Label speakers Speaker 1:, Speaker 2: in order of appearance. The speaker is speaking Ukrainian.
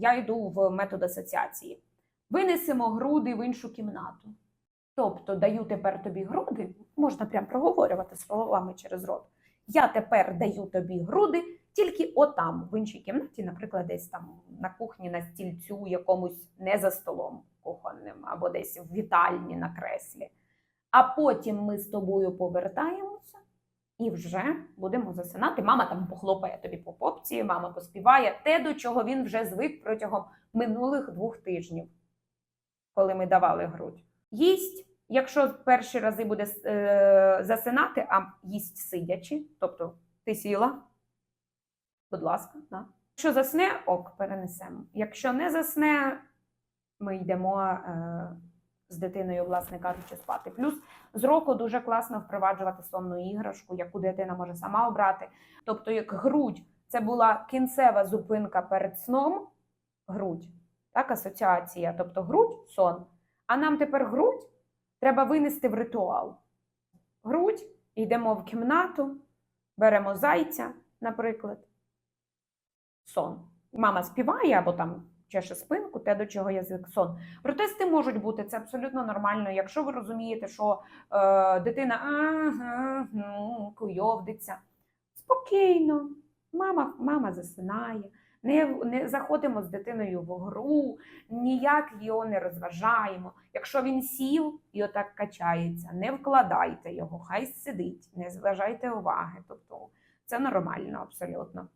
Speaker 1: я йду в метод асоціації. Винесемо груди в іншу кімнату. Тобто даю тепер тобі груди, можна прям проговорювати словами через рот. Я тепер даю тобі груди тільки отам, в іншій кімнаті, наприклад, десь там на кухні, на стільцю, якомусь не за столом кухонним, або десь в вітальні на креслі. А потім ми з тобою повертаємося і вже будемо засинати. Мама там похлопає тобі по попці, мама поспіває те, до чого він вже звик протягом минулих двох тижнів, коли ми давали грудь. Їсть, якщо перші рази буде е, засинати, а їсть сидячи, тобто ти сіла, будь ласка, да. Якщо засне, ок, перенесемо. Якщо не засне, ми йдемо е, з дитиною, власне кажучи, спати. Плюс з року дуже класно впроваджувати сонну іграшку, яку дитина може сама обрати. Тобто, як грудь, це була кінцева зупинка перед сном, грудь, так, асоціація, тобто грудь, сон. А нам тепер грудь треба винести в ритуал. Грудь, йдемо в кімнату, беремо зайця, наприклад, сон. Мама співає або там чеше спинку, те, до чого язик сон. Протести можуть бути, це абсолютно нормально. Якщо ви розумієте, що е, дитина ну, куйовдиться, спокійно, мама, мама засинає. Не, не заходимо з дитиною в гру, ніяк його не розважаємо. Якщо він сів і отак качається, не вкладайте його, хай сидить, не зважайте уваги. Тобто це нормально абсолютно.